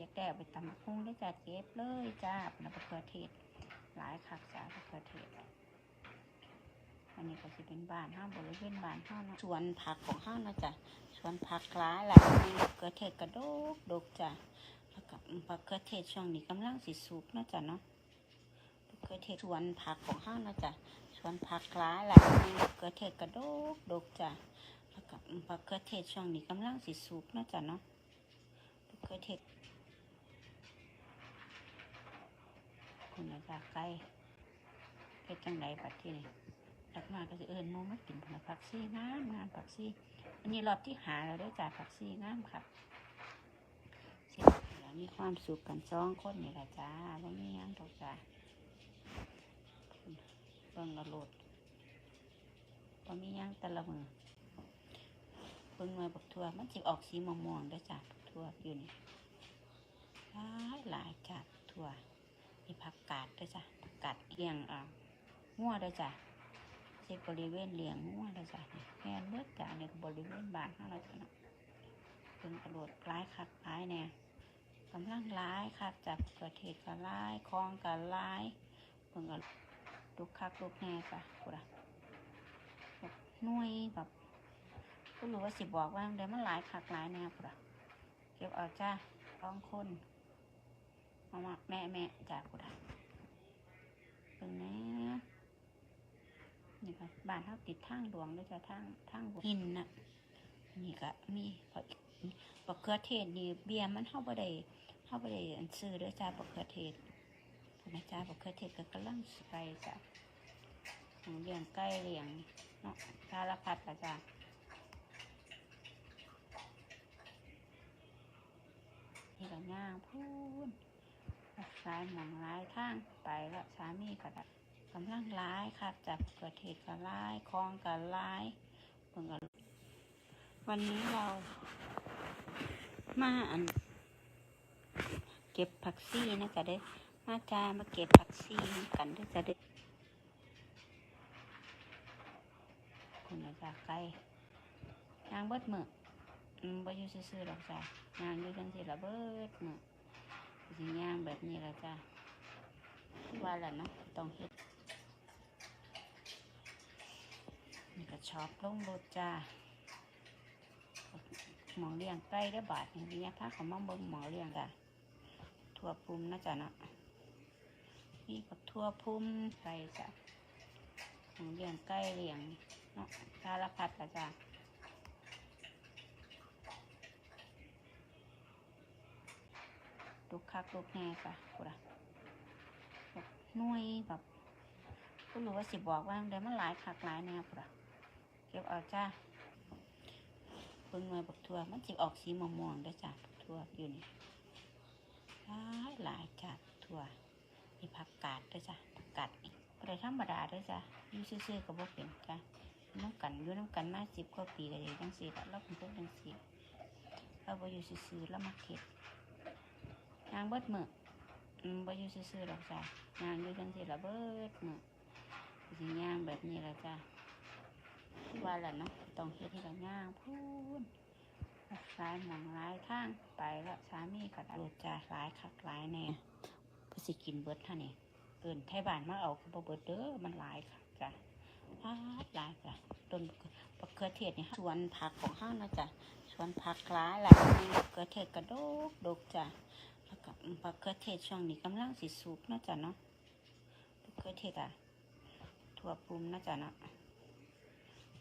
อยากได้เอาไปตำบักหุ่งได้จ้าเก็บเลยจ้าเป็นมะเขือเทศหลายคักจ้ามะเขือเทศอันนี้ก็จะเป็นบ้านห้าบริเวณบ้านห้านะสวนผักของห้านะจ้ะสวนผักหลายหลายมีมะเขือเทศกระโดกดกจ้ะแล้วก็มะเขือเทศช่วงนี้กำลังสิสุกนะจ้ะเนาะมะเขือเทศสวนผักของห้านะจ้ะสวนผักหลายหลายมีมะเขือเทศกระโดกดกจ้ะแล้วก็มะเขือเทศช่วงนี้กำลังสิสุกนะจ้ะเนาะมะเขือเทศ คุณอาจารย์ไกลเฮ็ดจังไดปัดที่นี่หลักมาก็จะเอิญโมมากินผลผักซีงามงามผักซีอันนี้รอบที่หาเราได้จากผักซีงามครับเสร็จแล้วมีความสุขกันสองคนนี่แหละจ้าว่ามีหยังตกจ้าเบิ่งกระโหลดว่ามีหยังต่ละมือเบิ่งหน่วยบักทั่วมันจะออกสีม่วงๆได้จากทั่วอยู่นี่หลายหลายจากทั่ว มีผักกาดด้วยจ้ะผักกาดเลี้ยงอ่างัวด้วยจ้ะเช็ดบริเวณเลี้ยงงัวด้วยจ้ะแม่นเบิดจ้ะในบริเวณบ้านของเราจ้ะเนาะเป็นกระโดดร้ายคักร้ายแน่กำลังร้ายคักจากประเทศก็ร้ายคลองก็ร้ายเพิ่งก็ลุกคักลุกแน่จ้ะกูละแบบหน่วยแบบก็รู้ว่าสิบอกว่าเดี๋ยวมันหลายคักหลายแน่กูละเก็บเอาจ้าต้องคน มามาแม่แม่จากกูได้เป็นแน่นี่ก็บ้านเขาติดทางหลวงด้วยจ้ะทางทางหินน่ะนี่ก็มีพอบักเขือเทศนี่เบียร์มันเข้าไปได้เข้าไปได้อันซื้อด้วยจ้าบักเขือเทศคุณนะจ้าบักเขือเทศก็กำลังสไปจ้ะของเลี้ยงใกล้เลี้ยงเนาะสารพัดละจ้านี่ก็ย่างพูน ร้ายหมองร้ายทางไปแล้วสามีก็ได้กำลังร้ายครับจากเกิดเหตุก็ร้ายคลองก็ร้ายเพิ่งก็วันนี้เรามาอัน เก็บผักซี่นะจะได้มาจามาเก็บผักซี่กันด้วยจะได้คุณจารย์ไกลนางเบิดมืออืมบ่อยู่ซื่อๆหรอกจ้ะนางอยู่จังสิละเบิดมือ สิย่างแบบนี้แล้วจ้ะว่าแล้วเนาะต้องเฮ็ดนี่ก็ชอบลงรถจ้าหมอเลี้ยงใกล้ได้บาทนี่เนี่ยพาเขามาเบิ่งหมอเลี้ยงจ้ะทั่วภูมินะจ๊ะเนาะนี่ก็ทั่วภูมิใส่จ้ะหมอเลี้ยงใกล้เลี้ยงเนาะสารพัดละจ้ะ ลูกคักลูกแง่จ้ะกูละแบบน่วยแบบกูรู้ว่าสิบอกว่าเดี๋ยวมันหลายคักหลายแน่กูละเก็บเอาจ้าเพิ่งหน่วยบักทั่วมันจิออกสีม่วงๆได้จ้ะบักทั่วอยู่นี่หลายหลายจ้ะบักทั่วมีผักกาดด้วยจ้ะผักกาดนี่บ่ได้ธรรมดาด้วยจ้ะอยู่ซื่อๆกับบ่เป็นจ้ะน้ำกันอยู่น้ำกันมาสิบกว่าปีก็เลยจังสี่แล้วเราเป็นคนจังสี่เราบ่อยู่ซื่อๆแล้วมาเข็ด นางเบิดมืออืมบ่อยู่ซื่อๆหรอกจ้ะนางอยู่จังซี่ละเบิดมือสิย่างแบบนี้ละจ้ะที่ว่าแล้วเนาะต้องเฮ็ดให้ละย่างพูนสายหมองหลายทางไปแล้วสามีก็ได้รถจ้ะหลายคักหลายแน่เพื่อสิกินเบิดท่านี้เอิ้นไทบ้านมาเอาก็บ่เบิดเด้อมันหลายคักจ้ะหลายหลายจ้ะต้นบักเขือเทศนี่สวนผักของเฮานะจ้ะสวนผักหลายหลายมีบักเขือเทศกระดกดกจ้ะ แล้วก็มะเขือเทศช่วงนี้กำลังสิสุกเนาะจ๊ะเนาะมะเขือเทศอะทั่วภูมิเนาะจ๊ะเนาะ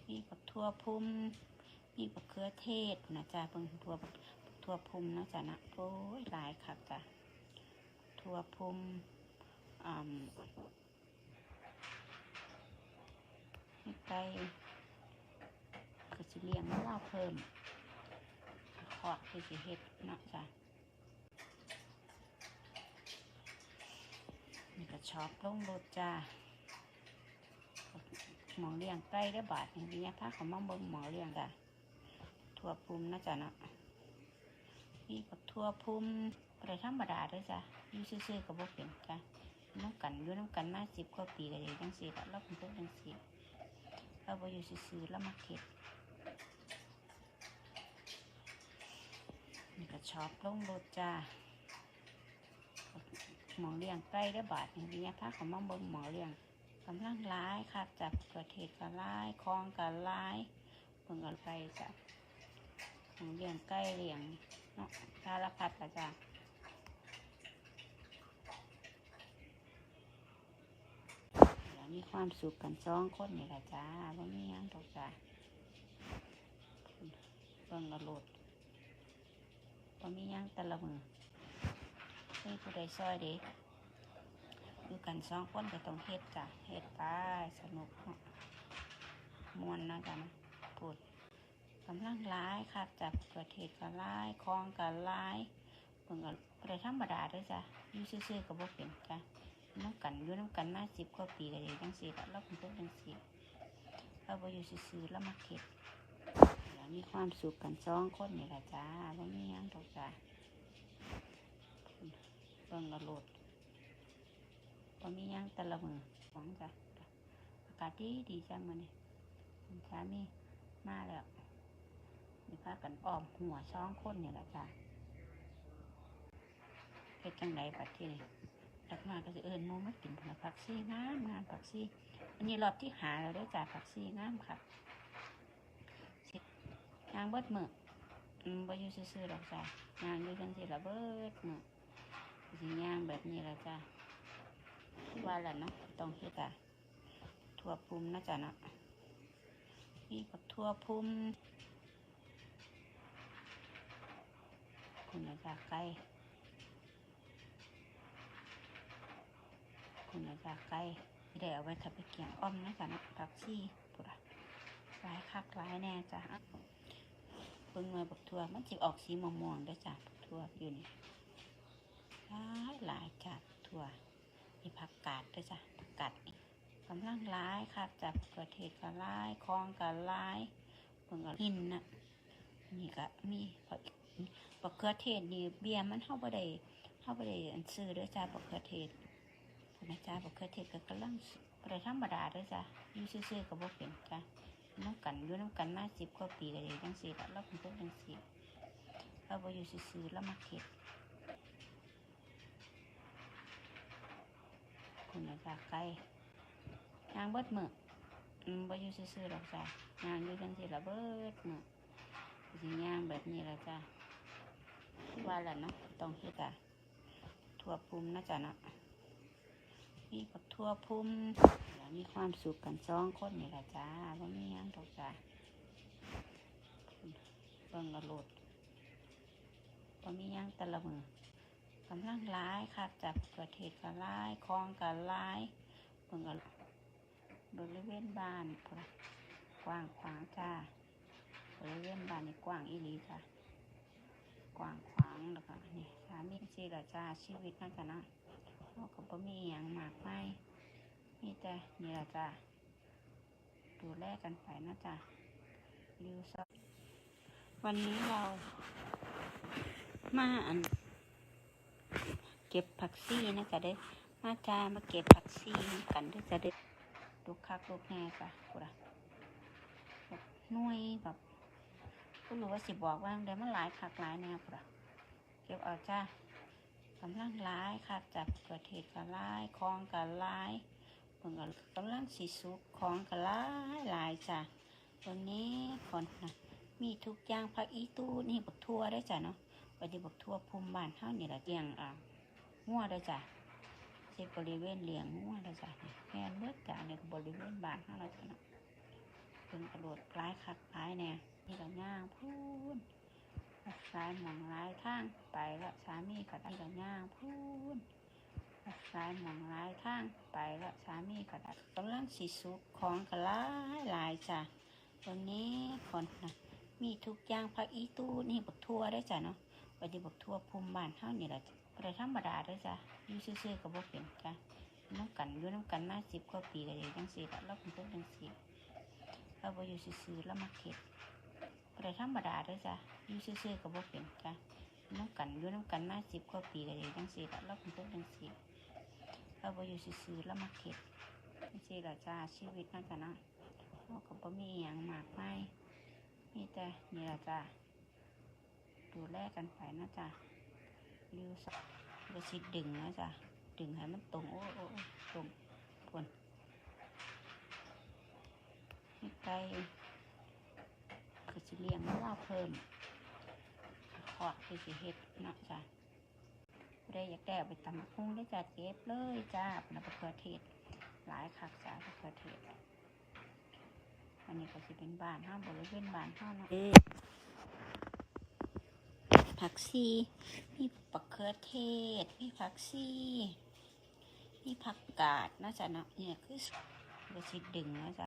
มีผักทั่วภูมิมีมะเขือเทศนะจ๊ะเบิ่งทั่วทั่วภูมิเนาะจ๊ะเนาะโอ้ยหลายคักจ้ะทั่วภูมิอ่าไก่ก็สิเลี้ยงมาว่าเพิ่มขอดคือสิเฮ็ดเนาะจ้ะ นี่ก็ช็อบลงรถจ้าหมอเลี้ยงใกล้ได้บาทอย่างนี้พาเขามาเบิ่งหมอเลี้ยงจ้ะทั่วภูมินะจ๊ะเนาะนี่ก็ทั่วภูมิอะไรธรรมดาด้วยจ้ะอยู่ซื่อๆกับพวกเป็นจ้ะน้ำกันอยู่น้ำกันมาสิบกว่าปีก็เลยจังสี่แล้วเราเป็นพวกจังสี่เราไปอยู่ซื่อๆแล้วมาเข็ดนี่ก็ช็อบลงรถจ้า หมองเลี้ยงไก่ได้บาทนี่เนี่ยพาเขามาเบิ่งหมองเลี้ยงกำลังร้ายค่ะจับกิดเหตุการร้ายคลองการร้ายเบิ่งกันไปจ้ะหมองเลี้ยงไก่เลี้ยงเนาะสารพัดละจ้ะมีความสุขกันสองคนนี่แหละจ้าว่ามีหยังตกจ้ะเบิ่งกระโลดว่ามีหยังแต่ละมือ นี่ผู้ใดซอยเด็กอยู่กันสองคนก็ต้องเฮ็ดจ้ะเฮ็ดไปสนุกมวนนะจ๊ะนะพูดกำลังร้ายค่ะจับเกิดเหตุการร้ายคลองการร้ายเพิ่งก็บ่ได้ธรรมดาด้วยจ้ะอยู่ซื่อๆก็บ่เป็นจ้ะน้ำกันอยู่น้ำกันมาสิบกว่าปีก็เลยจังสี่ละเราเป็นคนจังสี่เราบ่อยู่ซื่อๆแล้วมาเข็ดแล้วมีความสุขกันสองคนนี่แหละจ้าบ่มีหยังตกจ้ะ เบิ่งกระโลดพอมีหยังต่ละมือหวังจ้ะอากาศดีดีจังมันนี่คุณสามีมาแล้วมีพากันอ้อมหัวช่องคนนี่แหละจ้ะเฮ็ดจังไดบัดที่นี่ดักมาก็จะเอิญมูมากินผลผักซี่งามงามผักซี่ อันนี้รอบที่หาแล้วเด้จ้ะผักซี่งามค่ะสิยางเบิดมืออืมบ่อยู่ซื่อๆดอกจ้ะยางอยู่จังสิละเบิดมือ สิงย่างแบบนี้ละจ้ะว่าแหล้วเนาะต้องเฮ็ดอะทั่วภูมินะจ๊ะเนาะนี่กับทั่วภูมิคุณนะจ๊ะไก่คุณนะจ๊ะไก่ที่ได้เอาไว้ทำไปเกี่ยงอ้อมนะจ๊ะเนาะผักชีปุระหลายคักหลายแน่จ้ะเบิ่งหน่วยบักทั่วมันจิบออกสีม่วงๆด้วยจ้ะบักทั่วอยู่นี่ หลายหลายจัดทั่วมีผักกาดด้วยจ้ะผักกาดกำลังร้ายค่ะจับกิดเหตุการร้ายคลองการร้ายเพิ่งก็หินนะนี่ก็มีผักบักเขือเทศนี่เบียร์มันเข้าไปได้เข้าไปได้อันซื้อด้วยจ้าบักเขือเทศคุณนะจ้าบักเขือเทศก็กำลังบ่ได้ธรรมดาด้วยจ้ะอยู่ซื่อๆก็บ่เป็นจ้ะน้ำกันอยู่น้ำกันมาสิบกว่าปีก็เลยจังสี่ละเราเป็นคนจังสี่เราบ่อยู่ซื่อๆแล้วมาเข็ด คุณนะจ๊ะไก่ยางเบิดมืออืมบ่อยู่ซื่อๆหรอกจ้ะยางอยู่จังซี่ละเบิดมือสิย่างแบบนี้ละจ้ะว่าแล้วเนาะต้องเฮ็ดอะทั่วภูมินะจ๊ะเนาะนี่กับทั่วภูมิแล้วมีความสุขกันสองคนนี่ละจ้าบ่มีหยังดอกจ้ะเบิ่งกระโลดบ่มีหยังแต่ละมือ กำลังร้ายค่ะ จับเกิดเหตุการร้ายคลองการร้ายเบิ่งกันบริเวณบ้านพุ่นกว้างขวางจ้าบริเวณบ้านนี่กว้างอีหลีจ้ะกว้างขวางแล้วก็นี่สามีสิละจ้าชีวิตนั่นจ้ะนะเราก็บ่มีอย่างมากมายมีแต่นี่ละจ้าดูแลกันไปนะจ้ะอยู่ซับวันนี้เรามาอัน เก็บผักซี่นะจ๊ะเด้อมาจ้ามาเก็บผักซี่กันเด้อจ้ะเด้อลูกคักลูกแง่จ้ะกูละแบบน่วยแบบก็รู้ว่าสิบอกว่าเดี๋ยวมันหลายคักหลายแนวกูละเก็บเอาจ้ากำลังร้ายค่ะจับเกิดเหตุการร้ายคลองการร้ายเพิ่งก็กำลังสีสุกของการร้ายหลายจ้ะวันนี้คนนะมีทุกอย่างผักอีตู้นี่บักทั่วได้จ้ะเนาะ ปฏิบักทั่วภูมิบ้านเท่านี่แหละเตียงอ่างัวเด้จ้ะเช็ดบริเวณเลี้ยงงัวเด้จ้ะแม่นเบิดจ้ะในบริเวณบ้านเฮาแล้วจ้ะเนาะเป็นกระโดดคล้ายคักคล้ายแน่นี่ก็ย่างพูนคล้ายหมองร้ายทางไปล้วสามีก็ได้ก็ย่างพูนคล้ายหมองร้ายทางไปล้วสามีก็ได้กำลังสิสุกของก็หลายหลายจ้ะตรงนี้คนนะมีทุกอย่างผักอีตู้นี่บักทั่วได้จ้ะเนาะ ปฏิบักทั่วภูมิบ้านเฮานี่แหละจ้ะบ่ธรรมดาด้วยจ้ะยู่ซื่อๆก็บ่เป็นจ้ะน้ำกันอยู่น้ำกันมาสิบกว่าปีก็เลยจังสี่ละเราเป็นคนจังสี่เราบ่อยู่ซื่อๆแล้วมาเข็ดบ่ได้ธรรมดาด้วยจ้ะยู่ซื่อๆก็บ่เป็นจ้ะน้ำกันอยู่น้ำกันมาสิบกว่าปีก็เลยจังสี่ละเราเป็นคนจังสี่เราบ่อยู่ซื่อๆแล้วมาเข็ดจังสี่ละจ้าชีวิตนั่นจ้ะนะเราก็บ่มีอย่างมากมายมีแต่นี่ละจ้า แลกันไปนะจ้ะอยู่สักก็สิดึงนะจ๊ะดึงให้มันตรงโอ้โอ้ตรงพนไก่ก็สิเลี้ยงมาว่าเพิ่มขอดคือสิเฮ็ดนะจ้ะผู้อยากได้ไปตำพุงได้จ้ะเก็บเลยจ้าเป็นมะเขือเทศ หลายคักจ้ามะเขือเทศ อันนี้ก็สิเป็นบ้านห้ามบริเวณบ้านห้าเนะ ผักซีมีปักเขือเทศ มีผักซีมีผักกาดนะจ๊ะเนาะเนี่ยคือเราสิดึงนะจ๊ะ